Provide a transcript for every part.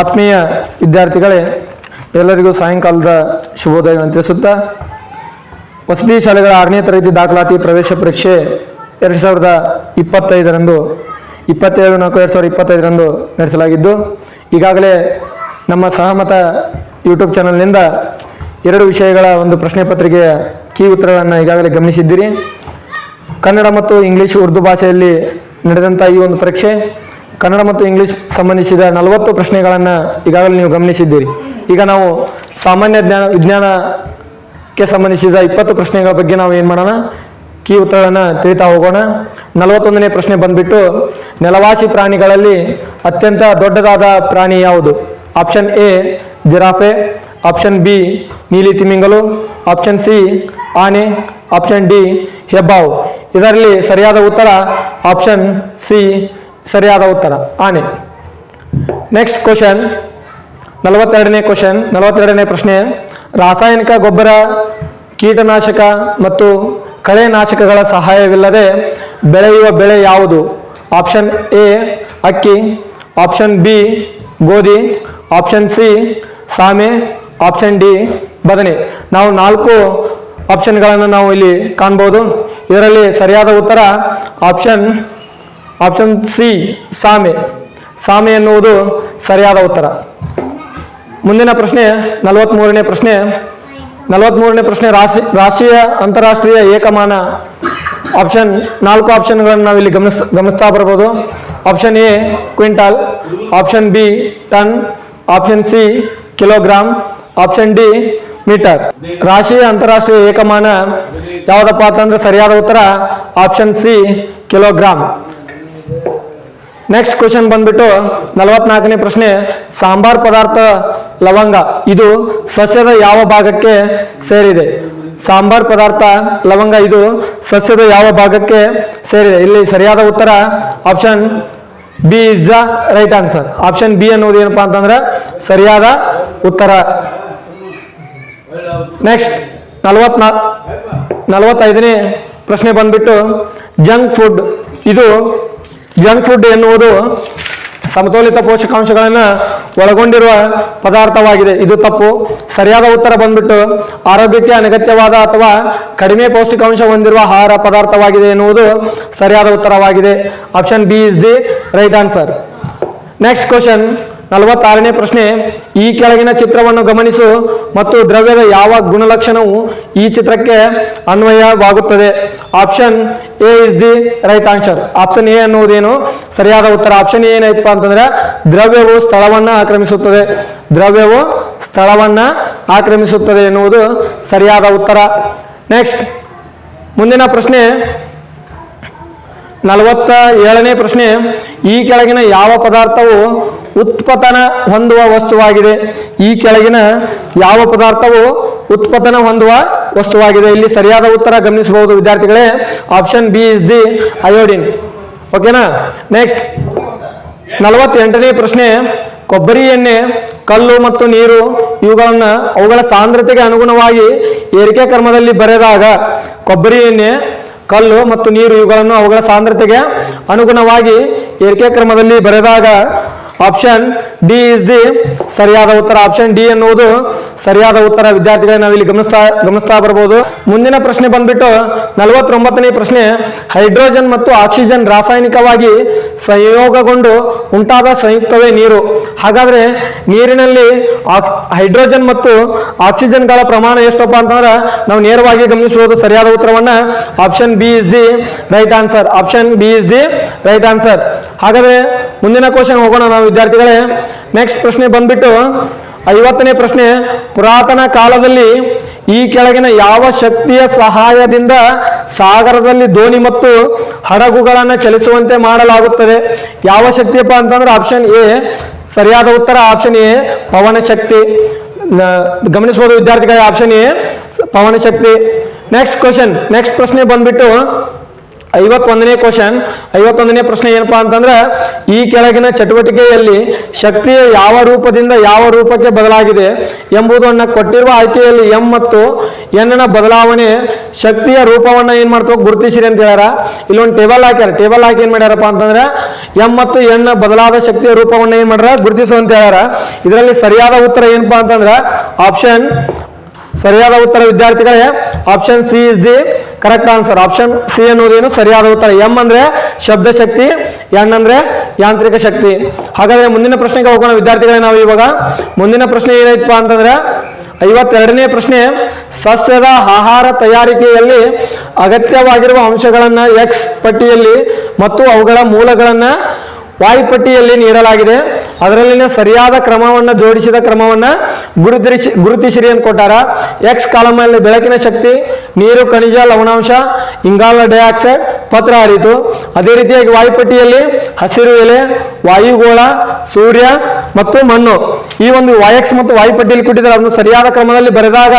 ಆತ್ಮೀಯ ವಿದ್ಯಾರ್ಥಿಗಳೇ, ಎಲ್ಲರಿಗೂ ಸಾಯಂಕಾಲದ ಶುಭೋದಯವನ್ನು ತಿಳಿಸುತ್ತಾ, ವಸತಿ ಶಾಲೆಗಳ ಆರನೇ ತರಗತಿ ದಾಖಲಾತಿ ಪ್ರವೇಶ ಪರೀಕ್ಷೆ ಎರಡು ಸಾವಿರದ ಇಪ್ಪತ್ತೈದರಂದು, ಇಪ್ಪತ್ತೇಳು ನಾಲ್ಕು ಎರಡು ಸಾವಿರದ ಇಪ್ಪತ್ತೈದರಂದು ನಡೆಸಲಾಗಿದ್ದು, ಈಗಾಗಲೇ ನಮ್ಮ ಸಹಮತ ಯೂಟ್ಯೂಬ್ ಚಾನಲ್ನಿಂದ ಎರಡು ವಿಷಯಗಳ ಒಂದು ಪ್ರಶ್ನೆ ಪತ್ರಿಕೆಯ ಕೀ ಉತ್ತರಗಳನ್ನು ಈಗಾಗಲೇ ಗಮನಿಸಿದ್ದೀರಿ. ಕನ್ನಡ ಮತ್ತು ಇಂಗ್ಲೀಷ್ ಉರ್ದು ಭಾಷೆಯಲ್ಲಿ ನಡೆದಂಥ ಈ ಒಂದು ಪರೀಕ್ಷೆ ಕನ್ನಡ ಮತ್ತು ಇಂಗ್ಲಿಷ್ ಸಂಬಂಧಿಸಿದ ನಲವತ್ತು ಪ್ರಶ್ನೆಗಳನ್ನು ಈಗಾಗಲೇ ನೀವು ಗಮನಿಸಿದ್ದೀರಿ. ಈಗ ನಾವು ಸಾಮಾನ್ಯ ಜ್ಞಾನ, ವಿಜ್ಞಾನಕ್ಕೆ ಸಂಬಂಧಿಸಿದ ಇಪ್ಪತ್ತು ಪ್ರಶ್ನೆಗಳ ಬಗ್ಗೆ ನಾವು ಏನು ಮಾಡೋಣ? ಕೀ ಉತ್ತರಗಳನ್ನು ತಿಳಿತಾ ಹೋಗೋಣ. ನಲವತ್ತೊಂದನೇ ಪ್ರಶ್ನೆ ಬಂದ್ಬಿಟ್ಟು, ನೆಲವಾಸಿ ಪ್ರಾಣಿಗಳಲ್ಲಿ ಅತ್ಯಂತ ದೊಡ್ಡದಾದ ಪ್ರಾಣಿ ಯಾವುದು? Option A, giraffe, option B, ನೀಲಿ ತಿಮಿಂಗಲು, ಆಪ್ಷನ್ ಸಿ, ಆನೆ, ಆಪ್ಷನ್ ಡಿ, ಹೆಬ್ಬಾವು. ಇದರಲ್ಲಿ ಸರಿಯಾದ ಉತ್ತರ ಆಪ್ಷನ್ ಸಿ ಸರಿಯಾದ ಉತ್ತರ. ಆನೆ. ನೆಕ್ಸ್ಟ್ ಕ್ವಶನ್ ನಲವತ್ತೆರಡನೇ ಕ್ವಶನ್ ನಲವತ್ತೆರಡನೇ ಪ್ರಶ್ನೆ. ರಾಸಾಯನಿಕ ಗೊಬ್ಬರ, ಕೀಟನಾಶಕ ಮತ್ತು ಕಳೆನಾಶಕಗಳ ಸಹಾಯವಿಲ್ಲದೆ ಬೆಳೆಯುವ ಬೆಳೆ ಯಾವುದು? ಆಪ್ಷನ್ ಎ ಅಕ್ಕಿ. ಆಪ್ಷನ್ ಬಿ ಗೋಧಿ. ಆಪ್ಷನ್ ಸಿ ಸಾಮೆ. ಆಪ್ಷನ್ ಡಿ ಬದನೆ. ನಾವು ನಾಲ್ಕು ಆಪ್ಷನ್ಗಳನ್ನು ನಾವು ಇಲ್ಲಿ ಕಾಣ್ಬೋದು. ಇದರಲ್ಲಿ ಸರಿಯಾದ ಉತ್ತರ ಆಪ್ಷನ್ ಆಪ್ಷನ್ ಸಿ ಸಾಮೆ. ಸಾಮೆ ಎನ್ನುವುದು ಸರಿಯಾದ ಉತ್ತರ. ಮುಂದಿನ ಪ್ರಶ್ನೆ ನಲವತ್ತ್ಮೂರನೇ ಪ್ರಶ್ನೆ. ನಲವತ್ತ್ಮೂರನೇ ಪ್ರಶ್ನೆ, ರಾಶಿ, ರಾಷ್ಟ್ರೀಯ, ಅಂತಾರಾಷ್ಟ್ರೀಯ ಏಕಮಾನ ಆಪ್ಷನ್ ನಾಲ್ಕು ಆಪ್ಷನ್ಗಳನ್ನು ನಾವು ಇಲ್ಲಿ ಗಮನಿಸ್, ಗಮನಿಸ್ತಾ ಬರ್ಬೋದು option A quintal option B ton option C kilogram option D metre ರಾಷ್ಟ್ರೀಯ, ಅಂತಾರಾಷ್ಟ್ರೀಯ ಏಕಮಾನ ಯಾವುದಪ್ಪ ಅಂತಂದ್ರೆ ಸರಿಯಾದ ಉತ್ತರ option C kilogram next question ಬಂದ್ಬಿಟ್ಟು ನಲವತ್ನಾಲ್ಕನೇ ಪ್ರಶ್ನೆ, ಸಾಂಬಾರ್ ಪದಾರ್ಥ ಲವಂಗ, ಇದು ಸಸ್ಯದ ಯಾವ ಭಾಗಕ್ಕೆ ಸೇರಿದೆ? ಸಾಂಬಾರ್ ಪದಾರ್ಥ ಲವಂಗ, ಇದು ಸಸ್ಯದ ಯಾವ ಭಾಗಕ್ಕೆ ಸೇರಿದೆ? ಇಲ್ಲಿ ಸರಿಯಾದ ಉತ್ತರ option B is the right answer option B ಅನ್ನೋದು ಏನಪ್ಪಾ ಅಂತಂದ್ರೆ ಸರಿಯಾದ ಉತ್ತರ. ನೆಕ್ಸ್ಟ್ ನಲವತ್ನಾ ನಲವತ್ತೈದನೇ ಪ್ರಶ್ನೆ ಬಂದ್ಬಿಟ್ಟು ಜಂಕ್ ಫುಡ್ ಇದು ಜಂಕ್ ಫುಡ್ ಎನ್ನುವುದು ಸಮತೋಲಿತ ಪೋಷಕಾಂಶಗಳನ್ನು ಒಳಗೊಂಡಿರುವ ಪದಾರ್ಥವಾಗಿದೆ. ಇದು ತಪ್ಪು. ಸರಿಯಾದ ಉತ್ತರ ಬಂದ್ಬಿಟ್ಟು ಆರೋಗ್ಯಕ್ಕೆ ಅನಗತ್ಯವಾದ ಅಥವಾ ಕಡಿಮೆ ಪೌಷ್ಟಿಕಾಂಶ ಹೊಂದಿರುವ ಆಹಾರ ಪದಾರ್ಥವಾಗಿದೆ ಎನ್ನುವುದು ಸರಿಯಾದ ಉತ್ತರವಾಗಿದೆ. Option B is the right answer next question ನಲವತ್ತಾರನೇ ಪ್ರಶ್ನೆ, ಈ ಕೆಳಗಿನ ಚಿತ್ರವನ್ನು ಗಮನಿಸು ಮತ್ತು ದ್ರವ್ಯದ ಯಾವ ಗುಣಲಕ್ಷಣವು ಈ ಚಿತ್ರಕ್ಕೆ ಅನ್ವಯವಾಗುತ್ತದೆ? Option A is the right answer. Option A ಅನ್ನುವುದೇನು? ಸರಿಯಾದ ಉತ್ತರ ಆಪ್ಷನ್ ಏನೈತಪ್ಪ ಅಂತಂದ್ರೆ, ದ್ರವ್ಯವು ಸ್ಥಳವನ್ನ ಆಕ್ರಮಿಸುತ್ತದೆ. ದ್ರವ್ಯವು ಸ್ಥಳವನ್ನ ಆಕ್ರಮಿಸುತ್ತದೆ ಎನ್ನುವುದು ಸರಿಯಾದ ಉತ್ತರ. ನೆಕ್ಸ್ಟ್, ಮುಂದಿನ ಪ್ರಶ್ನೆ. ನಲವತ್ತ ಏಳನೇ ಪ್ರಶ್ನೆ, ಈ ಕೆಳಗಿನ ಯಾವ ಪದಾರ್ಥವು ಉತ್ಪತನ ಹೊಂದುವ ವಸ್ತುವಾಗಿದೆ. ಈ ಕೆಳಗಿನ ಯಾವ ಪದಾರ್ಥವು ಉತ್ಪತನ ಹೊಂದುವ ವಸ್ತುವಾಗಿದೆ. ಇಲ್ಲಿ ಸರಿಯಾದ ಉತ್ತರ ಗಮನಿಸಬಹುದು ವಿದ್ಯಾರ್ಥಿಗಳೇ. Option B is the iodine ಓಕೆನಾ ನೆಕ್ಸ್ಟ್ ನಲವತ್ತೆಂಟನೇ ಪ್ರಶ್ನೆ. ಕೊಬ್ಬರಿ ಎಣ್ಣೆ, ಕಲ್ಲು ಮತ್ತು ನೀರು ಇವುಗಳನ್ನು ಅವುಗಳ ಸಾಂದ್ರತೆಗೆ ಅನುಗುಣವಾಗಿ ಏರಿಕೆ ಕ್ರಮದಲ್ಲಿ ಬರೆದಾಗ ಕೊಬ್ಬರಿ ಎಣ್ಣೆ, ಕಲ್ಲು ಮತ್ತು ನೀರು ಇವುಗಳನ್ನು ಅವುಗಳ ಸಾಂದ್ರತೆಗೆ ಅನುಗುಣವಾಗಿ ಏರಿಕೆ ಕ್ರಮದಲ್ಲಿ ಬರೆದಾಗ ಆಪ್ಷನ್ ಡಿ ಇಸ್ ದಿ ಸರಿಯಾದ ಉತ್ತರ. ಆಪ್ಷನ್ ಡಿ ಎನ್ನುವುದು ಸರಿಯಾದ ಉತ್ತರ. ವಿದ್ಯಾರ್ಥಿಗಳೇ, ನಾವಿಲ್ಲಿ ಗಮನಿಸ್ತಾ ಗಮನಿಸ್ತಾ ಬರಬಹುದು ಮುಂದಿನ ಪ್ರಶ್ನೆ ಬಂದ್ಬಿಟ್ಟು ನಲವತ್ತೊಂಬತ್ತನೇ ಪ್ರಶ್ನೆ. ಹೈಡ್ರೋಜನ್ ಮತ್ತು ಆಕ್ಸಿಜನ್ ರಾಸಾಯನಿಕವಾಗಿ ಸಂಯೋಗಗೊಂಡು ಉಂಟಾದ ಸಂಯುಕ್ತವೇ ನೀರು. ಹಾಗಾದ್ರೆ ನೀರಿನಲ್ಲಿ ಹೈಡ್ರೋಜನ್ ಮತ್ತು ಆಕ್ಸಿಜನ್ಗಳ ಪ್ರಮಾಣ ಎಷ್ಟಪ್ಪ ಅಂತಂದ್ರೆ ನಾವು ನೇರವಾಗಿ ಗಮನಿಸಬಹುದು ಸರಿಯಾದ ಉತ್ತರವನ್ನ. Option B is the right answer option B is the right answer ಹಾಗಾದ್ರೆ ಮುಂದಿನ ಕ್ವಶನ್ ಹೋಗೋಣ ನಾವು ವಿದ್ಯಾರ್ಥಿಗಳೇ. ನೆಕ್ಸ್ಟ್ ಪ್ರಶ್ನೆ ಬಂದ್ಬಿಟ್ಟು, ಐವತ್ತನೇ ಪ್ರಶ್ನೆ, ಪುರಾತನ ಕಾಲದಲ್ಲಿ ಈ ಕೆಳಗಿನ ಯಾವ ಶಕ್ತಿಯ ಸಹಾಯದಿಂದ ಸಾಗರದಲ್ಲಿ ದೋಣಿ ಮತ್ತು ಹಡಗುಗಳನ್ನು ಚಲಿಸುವಂತೆ ಮಾಡಲಾಗುತ್ತದೆ? ಯಾವ ಶಕ್ತಿಯಪ್ಪ ಅಂತಂದ್ರೆ ಆಪ್ಷನ್ ಎ ಸರಿಯಾದ ಉತ್ತರ ಆಪ್ಷನ್ ಎ ಪವನ ಶಕ್ತಿ. ಗಮನಿಸಬಹುದು ವಿದ್ಯಾರ್ಥಿಗಳ ಆಪ್ಷನ್ ಎ ಪವನ ಶಕ್ತಿ. ನೆಕ್ಸ್ಟ್ ಕ್ವಶನ್ ನೆಕ್ಸ್ಟ್ ಪ್ರಶ್ನೆ ಬಂದ್ಬಿಟ್ಟು ಐವತ್ತೊಂದನೇ ಕ್ವಶನ್ ಐವತ್ತೊಂದನೇ ಪ್ರಶ್ನೆ ಏನಪ್ಪಾ ಅಂತಂದ್ರೆ, ಈ ಕೆಳಗಿನ ಚಟುವಟಿಕೆಯಲ್ಲಿ ಶಕ್ತಿಯ ಯಾವ ರೂಪದಿಂದ ಯಾವ ರೂಪಕ್ಕೆ ಬದಲಾಗಿದೆ ಎಂಬುದನ್ನು ಕೊಟ್ಟಿರುವ ಆಯ್ಕೆಯಲ್ಲಿ ಎಂ ಮತ್ತು ಎನ್ನ ಬದಲಾವಣೆ ಶಕ್ತಿಯ ರೂಪವನ್ನು ಏನ್ ಮಾಡ್ತೋ ಗುರುತಿಸಿರಿ ಅಂತ ಹೇಳ್ಯಾರ. ಇಲ್ಲೊಂದು ಟೇಬಲ್ ಹಾಕ್ಯಾರ. ಟೇಬಲ್ ಹಾಕಿ ಏನ್ ಮಾಡ್ಯಾರಪ್ಪ ಅಂತಂದ್ರೆ, ಎಂ ಮತ್ತು ಎನ್ ಬದಲಾದ ಶಕ್ತಿಯ ರೂಪವನ್ನು ಏನ್ ಮಾಡ್ಯಾರ ಗುರುತಿಸು ಅಂತ ಹೇಳ್ಯಾರ. ಇದರಲ್ಲಿ ಸರಿಯಾದ ಉತ್ತರ ಏನಪ್ಪಾ ಅಂತಂದ್ರೆ ಆಪ್ಷನ್ ಸರಿಯಾದ ಉತ್ತರ ವಿದ್ಯಾರ್ಥಿಗಳೇ option C is the correct answer option C ಅನ್ನೋದೇನು ಸರಿಯಾದ ಉತ್ತರ. ಎಂ ಅಂದ್ರೆ ಶಬ್ದ ಶಕ್ತಿ ಎನ್ ಅಂದ್ರೆ ಯಾಂತ್ರಿಕ ಶಕ್ತಿ. ಹಾಗಾದ್ರೆ ಮುಂದಿನ ಪ್ರಶ್ನೆಗೆ ಹೋಗೋಣ ವಿದ್ಯಾರ್ಥಿಗಳೇ ನಾವು ಇವಾಗ. ಮುಂದಿನ ಪ್ರಶ್ನೆ ಏನೈತಪ್ಪ ಅಂತಂದ್ರೆ, ಐವತ್ತೆರಡನೇ ಪ್ರಶ್ನೆ, ಸಸ್ಯದ ಆಹಾರ ತಯಾರಿಕೆಯಲ್ಲಿ ಅಗತ್ಯವಾಗಿರುವ ಅಂಶಗಳನ್ನ ಎಕ್ಸ್ ಪಟ್ಟಿಯಲ್ಲಿ ಮತ್ತು ಅವುಗಳ ಮೂಲಗಳನ್ನ ವಾಯು ಪಟ್ಟಿಯಲ್ಲಿ ನೀಡಲಾಗಿದೆ. ಅದರಲ್ಲಿನ ಸರಿಯಾದ ಕ್ರಮವನ್ನು, ಜೋಡಿಸಿದ ಕ್ರಮವನ್ನು ಗುರುತಿಸಿ ಗುರುತಿಸಿರಿ ಅಂತ ಕೊಟ್ಟಾರ. ಎಕ್ಸ್ ಕಾಲಮಲ್ಲಿ ಬೆಳಕಿನ ಶಕ್ತಿ ನೀರು, ಖನಿಜ, ಲವಣಾಂಶ, ಇಂಗಾಲ ಡೈಆಕ್ಸೈಡ್, ಪತ್ರ ಹರಿತು ಅದೇ ರೀತಿಯಾಗಿ ವಾಯುಪಟ್ಟಿಯಲ್ಲಿ ಹಸಿರು ಎಲೆ, ವಾಯುಗೋಳ, ಸೂರ್ಯ ಮತ್ತು ಮಣ್ಣು. ಈ ಒಂದು ವಾಯಕ್ಸ್ ಮತ್ತು ವಾಯುಪಟ್ಟಿಯಲ್ಲಿ ಕೊಟ್ಟಿದ್ದಾರೆ. ಅದನ್ನು ಸರಿಯಾದ ಕ್ರಮದಲ್ಲಿ ಬರೆದಾಗ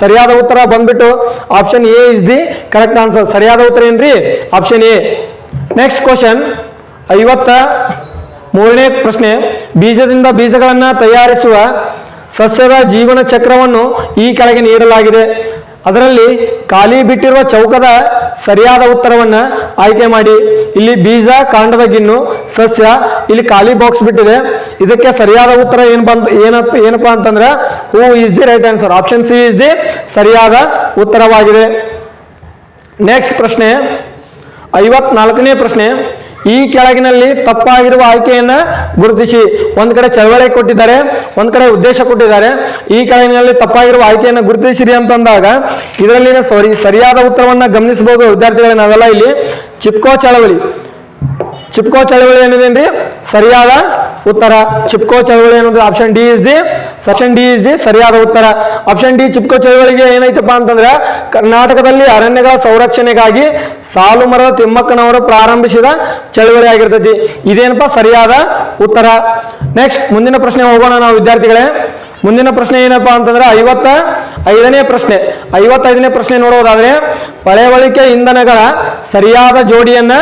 ಸರಿಯಾದ ಉತ್ತರ ಬಂದ್ಬಿಟ್ಟು option A is the correct answer ಸರಿಯಾದ ಉತ್ತರ ಏನ್ರಿ? ಆಪ್ಷನ್ ಎ ನೆಕ್ಸ್ಟ್ ಕ್ವಶನ್ ಐವತ್ತ ಮೂರನೇ ಪ್ರಶ್ನೆ. ಬೀಜದಿಂದ ಬೀಜಗಳನ್ನು ತಯಾರಿಸುವ ಸಸ್ಯದ ಜೀವನ ಚಕ್ರವನ್ನು ಈ ಕೆಳಗೆ ನೀಡಲಾಗಿದೆ. ಅದರಲ್ಲಿ ಖಾಲಿ ಬಿಟ್ಟಿರುವ ಚೌಕದ ಸರಿಯಾದ ಉತ್ತರವನ್ನ ಆಯ್ಕೆ ಮಾಡಿ. ಇಲ್ಲಿ ಬೀಜ, ಕಾಂಡದ ಗಿನ್ನು ಸಸ್ಯ ಇಲ್ಲಿ ಖಾಲಿ ಬಾಕ್ಸ್ ಬಿಟ್ಟಿದೆ. ಇದಕ್ಕೆ ಸರಿಯಾದ ಉತ್ತರ ಏನ್ ಬಂತ ಏನಪ್ಪ, ಏನಪ್ಪಾ ಅಂತಂದ್ರೆ ಹೂ is the right answer option C is the ಸರಿಯಾದ ಉತ್ತರವಾಗಿದೆ. ನೆಕ್ಸ್ಟ್ ಪ್ರಶ್ನೆ, ಐವತ್ನಾಲ್ಕನೇ ಪ್ರಶ್ನೆ. ಈ ಕೆಳಗಿನಲ್ಲಿ ತಪ್ಪಾಗಿರುವ ಆಯ್ಕೆಯನ್ನ ಗುರುತಿಸಿ. ಒಂದ್ ಕಡೆ ಚಳವಳಿ ಕೊಟ್ಟಿದ್ದಾರೆ, ಒಂದ್ ಕಡೆ ಉದ್ದೇಶ ಕೊಟ್ಟಿದ್ದಾರೆ. ಈ ಕೆಳಗಿನಲ್ಲಿ ತಪ್ಪಾಗಿರುವ ಆಯ್ಕೆಯನ್ನು ಗುರುತಿಸಿರಿ ಅಂತಂದಾಗ ಇದರಲ್ಲಿನ ಸರಿ, ಸರಿಯಾದ ಉತ್ತರವನ್ನ ಗಮನಿಸಬಹುದು ವಿದ್ಯಾರ್ಥಿಗಳೇ. ನಾವೆಲ್ಲ ಇಲ್ಲಿ ಚಿಪ್ಕೋ ಚಳವಳಿ. ಚಿಪ್ಕೋ ಚಳವಳಿ ಏನಿದೆ ಸರಿಯಾದ ಉತ್ತರ ಚಿಪ್ಕೋ ಚಳವಳಿ ಅನ್ನೋದು option D is the section D is the ಸರಿಯಾದ ಉತ್ತರ. ಆಪ್ಷನ್ ಡಿ ಚಿಪ್ಕೋ ಚಳವಳಿಗೆ ಏನೈತಪ್ಪ ಅಂತಂದ್ರೆ, ಕರ್ನಾಟಕದಲ್ಲಿ ಅರಣ್ಯಗಳ ಸಂರಕ್ಷಣೆಗಾಗಿ ಸಾಲು ಮರದ ತಿಮ್ಮಕ್ಕನವರು ಪ್ರಾರಂಭಿಸಿದ ಚಳವಳಿ ಆಗಿರ್ತೈತಿ. ಇದೇನಪ್ಪ ಸರಿಯಾದ ಉತ್ತರ? ನೆಕ್ಸ್ಟ್ ಮುಂದಿನ ಪ್ರಶ್ನೆ ಹೋಗೋಣ ನಾವು ವಿದ್ಯಾರ್ಥಿಗಳೇ. ಮುಂದಿನ ಪ್ರಶ್ನೆ ಏನಪ್ಪಾ ಅಂತಂದ್ರೆ, ಐವತ್ತ ಐದನೇ ಪ್ರಶ್ನೆ. ಐವತ್ತೈದನೇ ಪ್ರಶ್ನೆ ನೋಡೋದಾದ್ರೆ, ಪಳೆವಳಿಕೆ ಇಂಧನಗಳ ಸರಿಯಾದ ಜೋಡಿಯನ್ನ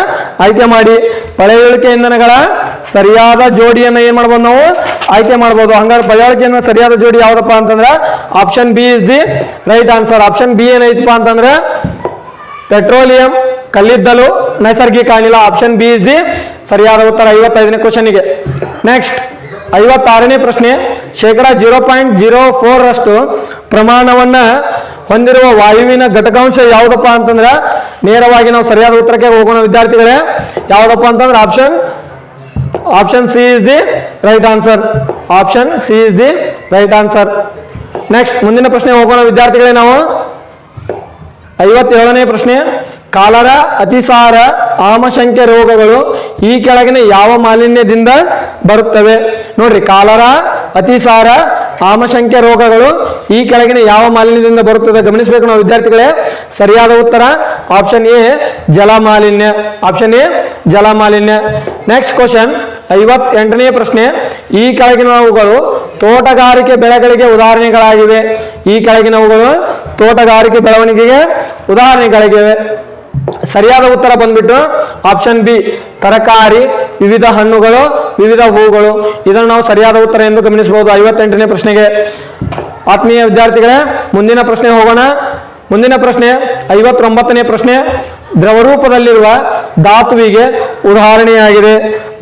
ಆಯ್ಕೆ ಮಾಡಿ. ಪಳೆವಳಿಕೆ ಇಂಧನಗಳ ಸರಿಯಾದ ಜೋಡಿಯನ್ನ ಏನ್ ಮಾಡ್ಬೋದು ನಾವು? ಆಯ್ಕೆ ಮಾಡ್ಬೋದು. ಹಂಗಾರೆ ಇಂಧನ ಸರಿಯಾದ ಜೋಡಿ ಯಾವ್ದಪ್ಪ ಅಂತಂದ್ರೆ option B is the right answer option B ಏನೈತಪ್ಪ ಅಂತಂದ್ರೆ ಪೆಟ್ರೋಲಿಯಂ ಕಲ್ಲಿದ್ದಲು ನೈಸರ್ಗಿಕ ಅನಿಲ. ಆಪ್ಷನ್ ಬಿ ಇಸ್ ದಿ ಸರಿಯಾದ ಉತ್ತರ. ಐವತ್ತೈದನೇ ಕ್ವಶನ್ಗೆ ನೆಕ್ಸ್ಟ್ ಐವತ್ತಾರನೇ ಪ್ರಶ್ನೆ. ಶೇಕಡ ಜೀರೋ ಪಾಯಿಂಟ್ ಜೀರೋ ಫೋರ್ ರಷ್ಟು ಪ್ರಮಾಣವನ್ನ ಹೊಂದಿರುವ ವಾಯುವಿನ ಘಟಕಾಂಶ ಯಾವುದಪ್ಪ ಅಂತಂದ್ರೆ ನೇರವಾಗಿ ನಾವು ಸರಿಯಾದ ಉತ್ತರಕ್ಕೆ ಹೋಗೋಣ ವಿದ್ಯಾರ್ಥಿಗಳೇ. ಯಾವುದಪ್ಪ ಅಂತಂದ್ರೆ option option C is the right answer option C is the right answer next ಮುಂದಿನ ಪ್ರಶ್ನೆ ಹೋಗೋಣ ವಿದ್ಯಾರ್ಥಿಗಳೇ ನಾವು. ಐವತ್ತೇಳನೇ ಪ್ರಶ್ನೆ, ಕಾಲರ ಅತಿಸಾರ ಆಮಶಂಕೆ ರೋಗಗಳು ಈ ಕೆಳಗಿನ ಯಾವ ಮಾಲಿನ್ಯದಿಂದ ಬರುತ್ತವೆ? ನೋಡ್ರಿ, ಕಾಲರ ಅತಿಸಾರ ಆಮಶಂಕೆ ರೋಗಗಳು ಈ ಕೆಳಗಿನ ಯಾವ ಮಾಲಿನ್ಯದಿಂದ ಬರುತ್ತದೆ ಗಮನಿಸಬೇಕು ನಾವು ವಿದ್ಯಾರ್ಥಿಗಳೇ. ಸರಿಯಾದ ಉತ್ತರ ಆಪ್ಷನ್ ಎ ಜಲ ಮಾಲಿನ್ಯ ಆಪ್ಷನ್ ಎ ಜಲ ಮಾಲಿನ್ಯ ನೆಕ್ಸ್ಟ್ ಕ್ವಶನ್ ಐವತ್ತೆಂಟನೇ ಪ್ರಶ್ನೆ. ಈ ಕೆಳಗಿನವುಗಳು ತೋಟಗಾರಿಕೆ ಬೆಳೆಗಳಿಗೆ ಉದಾಹರಣೆಗಳಾಗಿವೆ. ಈ ಕೆಳಗಿನವುಗಳು ತೋಟಗಾರಿಕೆ ಬೆಳವಣಿಗೆಗೆ ಉದಾಹರಣೆಗಳಿವೆ ಸರಿಯಾದ ಉತ್ತರ ಬಂದ್ಬಿಟ್ಟು ಆಪ್ಷನ್ ಬಿ ತರಕಾರಿ, ವಿವಿಧ ಹಣ್ಣುಗಳು ವಿವಿಧ ಹೂಗಳು. ಇದನ್ನು ನಾವು ಸರಿಯಾದ ಉತ್ತರ ಎಂದು ಗಮನಿಸಬಹುದು. ಐವತ್ತೆಂಟನೇ ಪ್ರಶ್ನೆಗೆ ಆತ್ಮೀಯ ವಿದ್ಯಾರ್ಥಿಗಳೇ, ಮುಂದಿನ ಪ್ರಶ್ನೆ ಹೋಗೋಣ. ಮುಂದಿನ ಪ್ರಶ್ನೆ, ಐವತ್ತೊಂಬತ್ತನೇ ಪ್ರಶ್ನೆ. ದ್ರವರೂಪದಲ್ಲಿರುವ ಧಾತುವಿಗೆ ಉದಾಹರಣೆಯಾಗಿದೆ.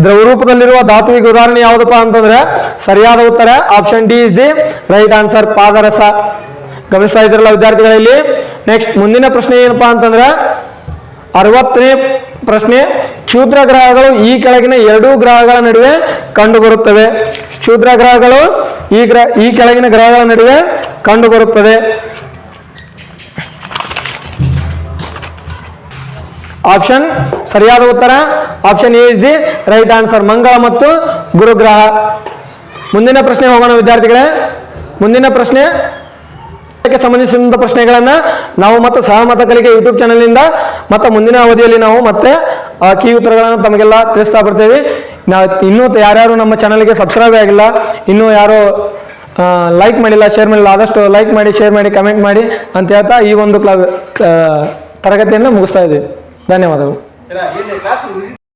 ದ್ರವರೂಪದಲ್ಲಿರುವ ಧಾತುವಿಗೆ ಉದಾಹರಣೆ ಯಾವುದಪ್ಪ ಅಂತಂದ್ರೆ ಸರಿಯಾದ ಉತ್ತರ option D is the right answer ಪಾದರಸ. ಗಮನಿಸ್ತಾ ಇದ್ರಲ್ಲ ವಿದ್ಯಾರ್ಥಿಗಳಲ್ಲಿ ನೆಕ್ಸ್ಟ್ ಮುಂದಿನ ಪ್ರಶ್ನೆ ಏನಪ್ಪಾ ಅಂತಂದ್ರೆ ಅರವತ್ತನೇ ಪ್ರಶ್ನೆ, ಕ್ಷುದ್ರ ಗ್ರಹಗಳು ಈ ಕೆಳಗಿನ ಎರಡೂ ಗ್ರಹಗಳ ನಡುವೆ ಕಂಡುಬರುತ್ತವೆ. ಕ್ಷುದ್ರ ಗ್ರಹಗಳು ಈ ಗ್ರಹ ಈ ಕೆಳಗಿನ ಗ್ರಹಗಳ ನಡುವೆ ಕಂಡುಬರುತ್ತದೆ ಆಪ್ಷನ್ ಸರಿಯಾದ ಉತ್ತರ. Option A is the right answer ಮಂಗಳ ಮತ್ತು ಗುರುಗ್ರಹ. ಮುಂದಿನ ಪ್ರಶ್ನೆ ಹೋಗೋಣ, ವಿದ್ಯಾರ್ಥಿಗಳೇ. ಮುಂದಿನ ಪ್ರಶ್ನೆ ಸಂಬಂಧಿಸಿದಂತ ಪ್ರಶ್ನೆಗಳನ್ನ ನಾವು ಮತ್ತೆ ಸಹಮತ ಕಲಿಕೆ ಯೂಟ್ಯೂಬ್ ಚಾನಲ್ನಿಂದ ಮತ್ತೆ ಮುಂದಿನ ಅವಧಿಯಲ್ಲಿ ನಾವು ಮತ್ತೆ ಕೀ ಉತ್ತರಗಳನ್ನು ತಮಗೆಲ್ಲ ತಿಳಿಸ್ತಾ ಬರ್ತೇವೆ. ನಾವು ಇನ್ನೂ ಯಾರ್ಯಾರು ನಮ್ಮ ಚಾನಲ್ಗೆ ಸಬ್ಸ್ಕ್ರೈಬ್ ಆಗಿಲ್ಲ, ಇನ್ನೂ ಯಾರು ಲೈಕ್ ಮಾಡಿಲ್ಲ ಶೇರ್ ಮಾಡಿಲ್ಲ, ಆದಷ್ಟು ಲೈಕ್ ಮಾಡಿ ಶೇರ್ ಮಾಡಿ ಕಮೆಂಟ್ ಮಾಡಿ ಅಂತ ಹೇಳ್ತಾ ಈ ಒಂದು ಕ್ಲಾ ತರಗತಿಯನ್ನು ಮುಗಿಸ್ತಾ ಇದ್ದೀವಿ. ಧನ್ಯವಾದಗಳು.